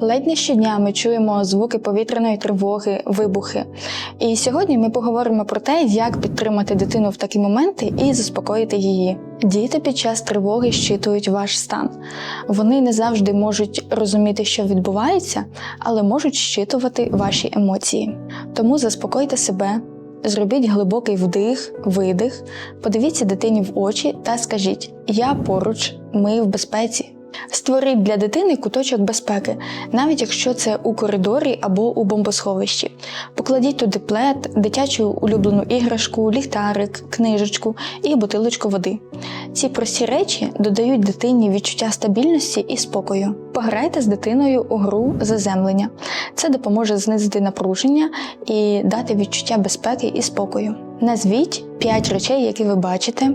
Ледь не щодня ми чуємо звуки повітряної тривоги, вибухи. І сьогодні ми поговоримо про те, як підтримати дитину в такі моменти і заспокоїти її. Діти під час тривоги щитують ваш стан. Вони не завжди можуть розуміти, що відбувається, але можуть щитувати ваші емоції. Тому заспокойте себе, зробіть глибокий вдих, видих, подивіться дитині в очі та скажіть: Я поруч, ми в безпеці. Створіть для дитини куточок безпеки, навіть якщо це у коридорі або у бомбосховищі. Покладіть туди плед, дитячу улюблену іграшку, ліхтарик, книжечку і бутилочку води. Ці прості речі додають дитині відчуття стабільності і спокою. Пограйте з дитиною у гру заземлення. Це допоможе знизити напруження і дати відчуття безпеки і спокою. Назвіть 5 речей, які ви бачите,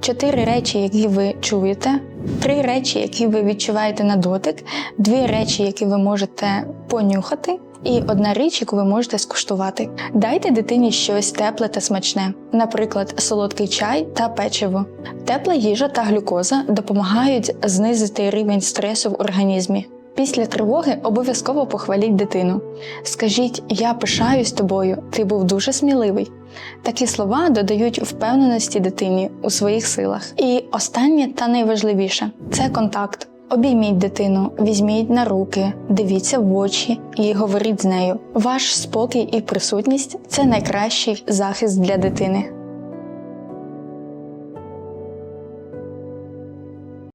4 речі, які ви чуєте, 3 речі, які ви відчуваєте на дотик, 2 речі, які ви можете понюхати. І одна річ, яку ви можете скуштувати. Дайте дитині щось тепле та смачне, наприклад, солодкий чай та печиво. Тепла їжа та глюкоза допомагають знизити рівень стресу в організмі. Після тривоги обов'язково похваліть дитину. Скажіть, я пишаюсь тобою, ти був дуже сміливий. Такі слова додають впевненості дитині у своїх силах. І останнє та найважливіше це контакт. Обійміть дитину, візьміть на руки, дивіться в очі і говоріть з нею. Ваш спокій і присутність це найкращий захист для дитини.